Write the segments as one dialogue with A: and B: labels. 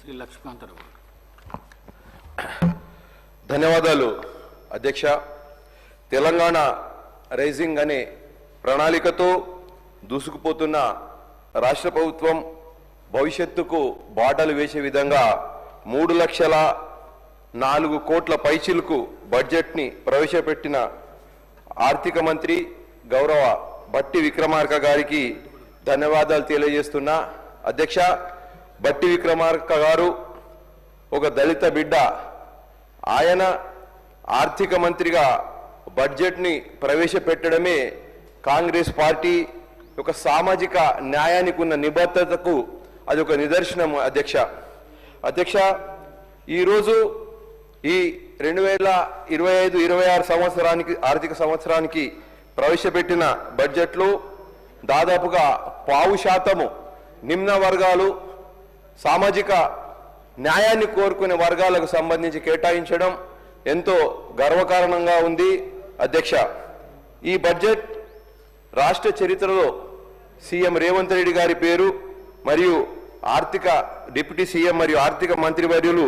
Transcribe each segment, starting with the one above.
A: శ్రీ లక్ష్మీకాంతరావు గారు.
B: ధన్యవాదాలు అధ్యక్ష. తెలంగాణ రైజింగ్ అనే ప్రణాళికతో దూసుకుపోతున్న రాష్ట్ర ప్రభుత్వం భవిష్యత్తుకు బాటలు వేసే విధంగా మూడు లక్షల నాలుగు కోట్ల పైచిలకు బడ్జెట్ని ప్రవేశపెట్టిన ఆర్థిక మంత్రి గౌరవ బట్టి విక్రమార్క గారికి ధన్యవాదాలు తెలియజేస్తున్నా. అధ్యక్ష బట్టి విక్రమార్క గారు ఒక దళిత బిడ్డ. ఆయన ఆర్థిక మంత్రిగా బడ్జెట్ని ప్రవేశపెట్టడమే కాంగ్రెస్ పార్టీ ఒక సామాజిక న్యాయానికి ఉన్న నిబద్ధతకు అది ఒక నిదర్శనం అధ్యక్ష. అధ్యక్ష ఈరోజు ఈ రెండు వేల ఇరవై ఐదు ఇరవై ఆరు సంవత్సరానికి ఆర్థిక సంవత్సరానికి ప్రవేశపెట్టిన బడ్జెట్లో దాదాపుగా పావు శాతము నిమ్న వర్గాలు సామాజిక న్యాయాన్ని కోరుకునే వర్గాలకు సంబంధించి కేటాయించడం ఎంతో గర్వకారణంగా ఉంది. అధ్యక్ష ఈ బడ్జెట్ రాష్ట్ర చరిత్రలో సీఎం రేవంత్ రెడ్డి గారి పేరు మరియు ఆర్థిక డిప్యూటీ సీఎం మరియు ఆర్థిక మంత్రివర్యులు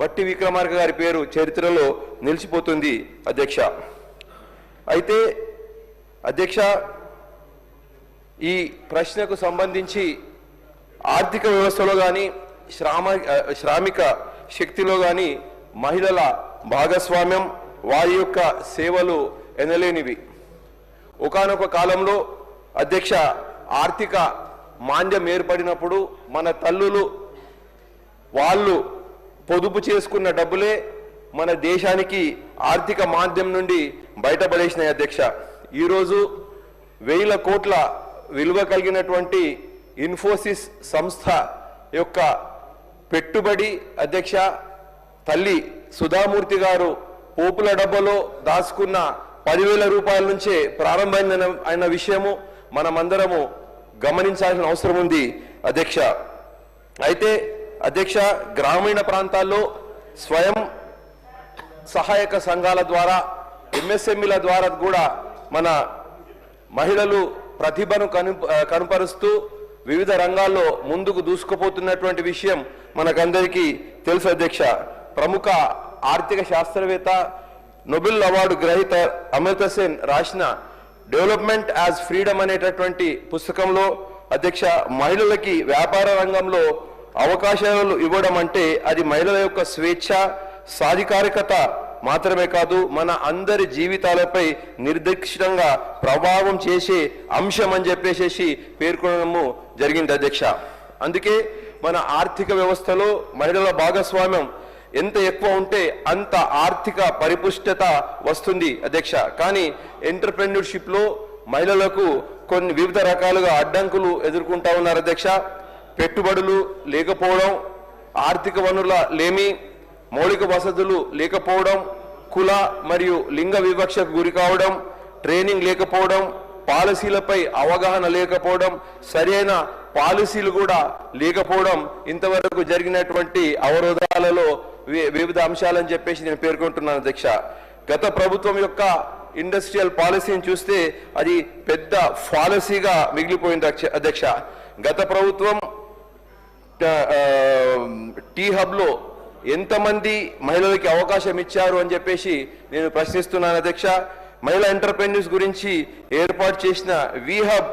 B: బట్టి విక్రమార్క గారి పేరు చరిత్రలో నిలిచిపోతుంది. అధ్యక్ష అయితే అధ్యక్ష ఈ ప్రశ్నకు సంబంధించి ఆర్థిక వ్యవస్థలో కానీ శ్రామ శ్రామిక శక్తిలో కానీ మహిళల భాగస్వామ్యం వారి యొక్క సేవలు ఎనలేనివి. ఒకానొక కాలంలో అధ్యక్ష ఆర్థిక మాంద్యం ఏర్పడినప్పుడు మన తల్లులు వాళ్ళు పొదుపు చేసుకున్న డబ్బులే మన దేశానికి ఆర్థిక మాంద్యం నుండి బయటపడేసినాయి అధ్యక్ష. ఈరోజు వేల కోట్ల విలువ కలిగినటువంటి ఇన్ఫోసిస్ సంస్థ యొక్క పెట్టుబడి అధ్యక్ష తల్లి సుధామూర్తి గారు పోపుల డబ్బలో దాచుకున్న పదివేల రూపాయల నుంచే ప్రారంభమైన అయిన విషయము మనమందరము గమనించాల్సిన అవసరం ఉంది అధ్యక్ష. అయితే అధ్యక్ష గ్రామీణ ప్రాంతాల్లో స్వయం సహాయక సంఘాల ద్వారా ఎంఎస్ఎంఈల ద్వారా కూడా మన మహిళలు ప్రతిభను కను కనుపరుస్తూ వివిధ రంగాల్లో ముందుకు దూసుకుపోతున్నటువంటి విషయం మనకందరికీ తెలుసు అధ్యక్ష. ప్రముఖ ఆర్థిక శాస్త్రవేత్త నొబెల్ అవార్డు గ్రహీత అమృత సేన్ రాసిన డెవలప్మెంట్ యాజ్ ఫ్రీడమ్ అనేటటువంటి పుస్తకంలో అధ్యక్ష మహిళలకి వ్యాపార రంగంలో అవకాశాలు ఇవ్వడం అంటే అది మహిళల యొక్క స్వేచ్ఛ సాధికారికత మాత్రమే కాదు మన అందరి జీవితాలపై నిర్దిష్టంగా ప్రభావం చేసే అంశం అని చెప్పేసేసి పేర్కొనడము జరిగింది అధ్యక్ష. అందుకే మన ఆర్థిక వ్యవస్థలో మహిళల భాగస్వామ్యం ఎంత ఎక్కువ ఉంటే అంత ఆర్థిక పరిపుష్టత వస్తుంది అధ్యక్ష. కానీ ఎంటర్ప్రెన్యూర్షిప్లో మహిళలకు కొన్ని వివిధ రకాలుగా అడ్డంకులు ఎదుర్కొంటా ఉన్నారు అధ్యక్ష. పెట్టుబడులు లేకపోవడం ఆర్థిక వనరుల లేమి మౌలిక వసతులు లేకపోవడం కుల మరియు లింగ వివక్షకు గురి కావడం ట్రైనింగ్ లేకపోవడం పాలసీలపై అవగాహన లేకపోవడం సరైన పాలసీలు కూడా లేకపోవడం ఇంతవరకు జరిగినటువంటి అవరోధాలలో వి- వివిధ అంశాలని చెప్పేసి నేను పేర్కొంటున్నాను అధ్యక్ష. గత ప్రభుత్వం యొక్క ఇండస్ట్రియల్ పాలసీని చూస్తే అది పెద్ద పాలసీగా మిగిలిపోయింది అధ్యక్ష- గత ప్రభుత్వం టీ హబ్లో ఎంతమంది మహిళలకి అవకాశం ఇచ్చారు అని చెప్పేసి నేను ప్రశ్నిస్తున్నాను అధ్యక్ష. మహిళా ఎంటర్ప్రెన్యూర్స్ గురించి ఏర్పాటు చేసిన వీహబ్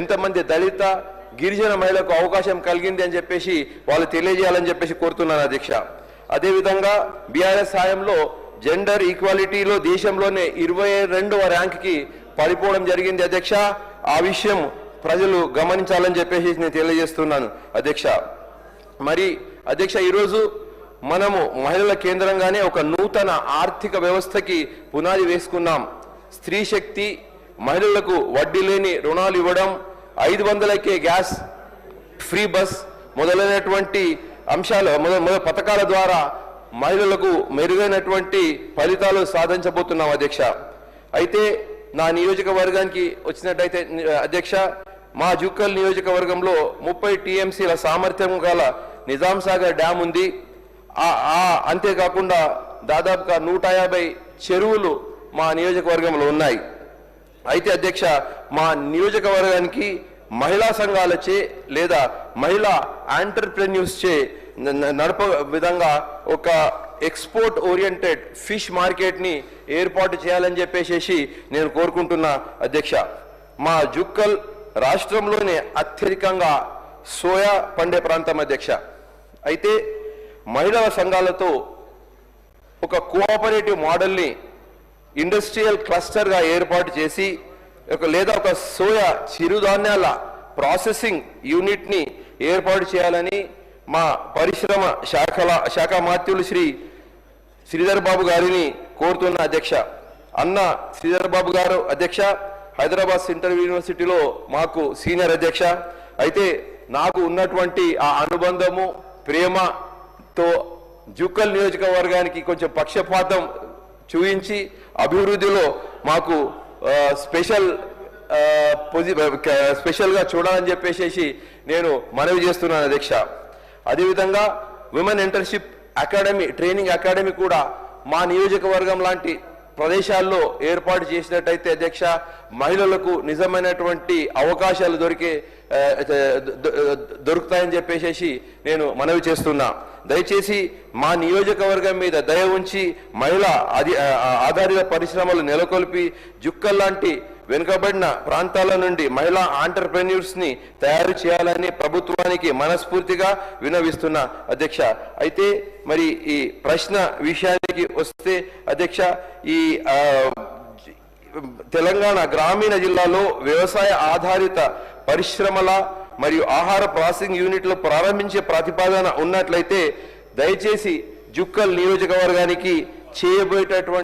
B: ఎంతమంది దళిత గిరిజన మహిళలకు అవకాశం కలిగింది అని చెప్పేసి వాళ్ళు తెలియజేయాలని చెప్పేసి కోరుతున్నాను అధ్యక్ష. అదేవిధంగా బీఆర్ఎస్ సాయంలో జెండర్ ఈక్వాలిటీలో దేశంలోనే ఇరవై రెండవ ర్యాంక్కి పడిపోవడం జరిగింది అధ్యక్ష. ఆ విషయం ప్రజలు గమనించాలని చెప్పేసి నేను తెలియజేస్తున్నాను అధ్యక్ష. మరి అధ్యక్ష ఈరోజు మనము మహిళల కేంద్రంగానే ఒక నూతన ఆర్థిక వ్యవస్థకి పునాది వేసుకున్నాం. స్త్రీ శక్తి మహిళలకు వడ్డీ లేని రుణాలు ఇవ్వడం ఐదు వందలకే గ్యాస్ ఫ్రీ బస్ మొదలైనటువంటి అంశాలు మొదల పథకాల ద్వారా మహిళలకు మెరుగైనటువంటి ఫలితాలు సాధించబోతున్నాం అధ్యక్ష. అయితే నా నియోజకవర్గానికి వచ్చినట్టయితే అధ్యక్ష మా జుక్కల్ నియోజకవర్గంలో ముప్పై టీఎంసీల సామర్థ్యం గల నిజాం సాగర్ డ్యామ్ ఉంది. అంతేకాకుండా దాదాపుగా నూట యాభై చెరువులు మా నియోజకవర్గంలో ఉన్నాయి. అయితే అధ్యక్ష మా నియోజకవర్గానికి మహిళా సంఘాలచే లేదా మహిళా ఆంటర్ప్రెన్యూర్స్ చే నడప విధంగా ఒక ఎక్స్పోర్ట్ ఓరియంటెడ్ ఫిష్ మార్కెట్ని ఏర్పాటు చేయాలని చెప్పేసి నేను కోరుకుంటున్నా అధ్యక్ష. మా జుక్కల్ రాష్ట్రంలోనే అత్యధికంగా సోయా పండే ప్రాంతం అధ్యక్ష. అయితే మహిళా సంఘాలతో ఒక కోఆపరేటివ్ మోడల్ని ఇండస్ట్రియల్ క్లస్టర్గా ఏర్పాటు చేసి ఒక లేదా ఒక సోయా చిరుధాన్యాల ప్రాసెసింగ్ యూనిట్ని ఏర్పాటు చేయాలని మా పరిశ్రమ శాఖల శాఖ మాత్యులు శ్రీ శ్రీధర్ బాబు గారిని కోరుతున్న అధ్యక్ష. అన్న శ్రీధర్ బాబు గారు అధ్యక్ష హైదరాబాద్ సెంట్రల్ యూనివర్సిటీలో మాకు సీనియర్ అధ్యక్ష. అయితే నాకు ఉన్నటువంటి ఆ అనుబంధము ప్రేమ తో జూకల్ నియోజకవర్గానికి కొంచెం పక్షపాతం చూయించి అభివృద్ధిలో మాకు స్పెషల్ పొజి స్పెషల్గా చూడాలని చెప్పేసి నేను మనవి చేస్తున్నాను అధ్యక్ష. అదేవిధంగా women internship academy training academy కూడా మా నియోజకవర్గం లాంటి ప్రదేశాల్లో ఏర్పాటు చేసినట్టయితే అధ్యక్ష మహిళలకు నిజమైనటువంటి అవకాశాలు దొరికే దొరుకుతాయని చెప్పేసి నేను మనవి చేస్తున్నా. దయచేసి మా నియోజకవర్గం మీద దయ ఉంచి మహిళా అది ఆధారిత పరిశ్రమలు నెలకొల్పి జుక్కల్ లాంటి వెనుకబడిన ప్రాంతాల నుండి మహిళా ఆంటర్ప్రెన్యూర్స్ని తయారు చేయాలని ప్రభుత్వానికి మనస్ఫూర్తిగా వినవిస్తున్నా అధ్యక్ష. అయితే మరి ఈ ప్రశ్న విషయానికి వస్తే అధ్యక్ష ఈ ఆ, తెలంగాణ గ్రామీణ జిల్లాలో వ్యవసాయ ఆధారిత పరిశ్రమల మరియు ఆహార ప్రాసెసింగ్ యూనిట్లు ప్రారంభించే ప్రతిపాదన ఉన్నట్లయితే దయచేసి జుక్కల్ నియోజకవర్గానికి చేయబోయేటటువంటి